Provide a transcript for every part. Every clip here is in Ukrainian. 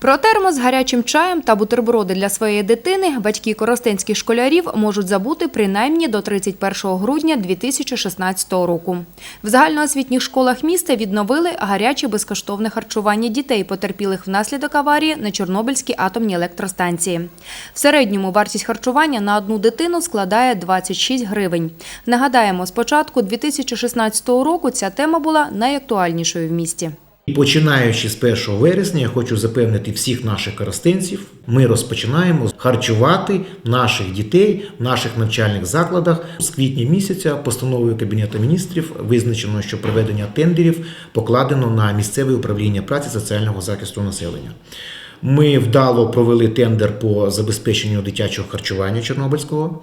Про термос з гарячим чаєм та бутерброди для своєї дитини батьки коростенських школярів можуть забути принаймні до 31 грудня 2016 року. В загальноосвітніх школах міста відновили гаряче безкоштовне харчування дітей, потерпілих внаслідок аварії на Чорнобильській атомній електростанції. В середньому вартість харчування на одну дитину складає 26 гривень. Нагадаємо, з початку 2016 року ця тема була найактуальнішою в місті. І починаючи з 1 вересня, я хочу запевнити всіх наших коростенців, ми розпочинаємо харчувати наших дітей в наших навчальних закладах. З квітня місяця постановою Кабінету міністрів визначено, що проведення тендерів покладено на місцеве управління праці соціального захисту населення. Ми вдало провели тендер по забезпеченню дитячого харчування Чорнобильського.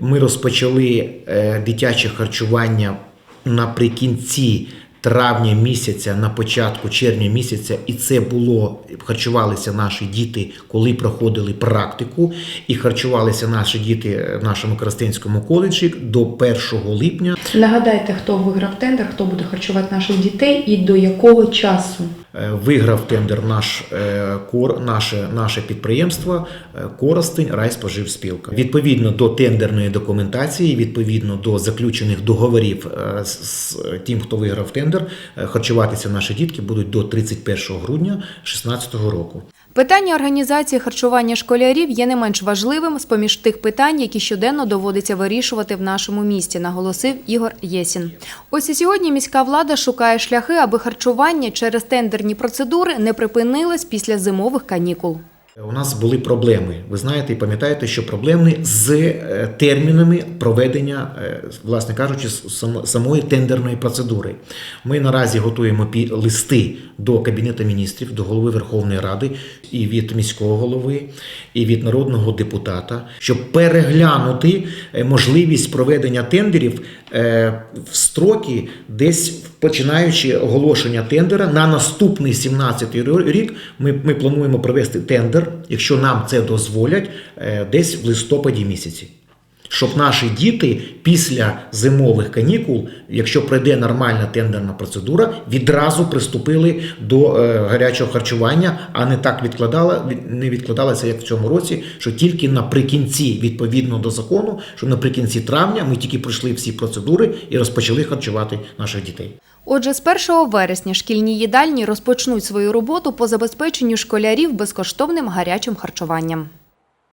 Ми розпочали е, дитяче харчування наприкінці травня місяця, на початку червня місяця, і це було харчувалися наші діти, коли проходили практику, і харчувалися наші діти в нашому Коростенському коледжі до 1 липня. Нагадайте, хто виграв тендер, хто буде харчувати наших дітей і до якого часу. Е, Виграв тендер наш е, кор, наше, наше підприємство е, Коростень Райспоживспілка. Відповідно до тендерної документації, відповідно до заключених договорів з, з тим, хто виграв тендер, е, харчуватися наші дітки будуть до 31 грудня 2016 року. Питання організації харчування школярів є не менш важливим з поміж тих питань, які щоденно доводиться вирішувати в нашому місті, наголосив Ігор Єсін. Ось і сьогодні міська влада шукає шляхи, аби харчування через тендерні процедури не припинилось після зимових канікул. У нас були проблеми. Ви знаєте і пам'ятаєте, що проблеми з е, термінами проведення, е, власне кажучи, самої тендерної процедури. Ми наразі готуємо листи до Кабінету міністрів, до голови Верховної Ради і від міського голови, і від народного депутата, щоб переглянути е, можливість проведення тендерів е, в строки, десь починаючи оголошення тендера на наступний 17 рік. Ми, ми плануємо провести тендер, якщо нам це дозволять, е, десь в листопаді місяці. Щоб наші діти після зимових канікул, якщо пройде нормальна тендерна процедура, відразу приступили до е, гарячого харчування, а не так відкладала, від- не відкладалося, як в цьому році, що тільки наприкінці, відповідно до закону, що наприкінці травня ми тільки пройшли всі процедури і розпочали харчувати наших дітей. Отже, з 1 вересня шкільні їдальні розпочнуть свою роботу по забезпеченню школярів безкоштовним гарячим харчуванням.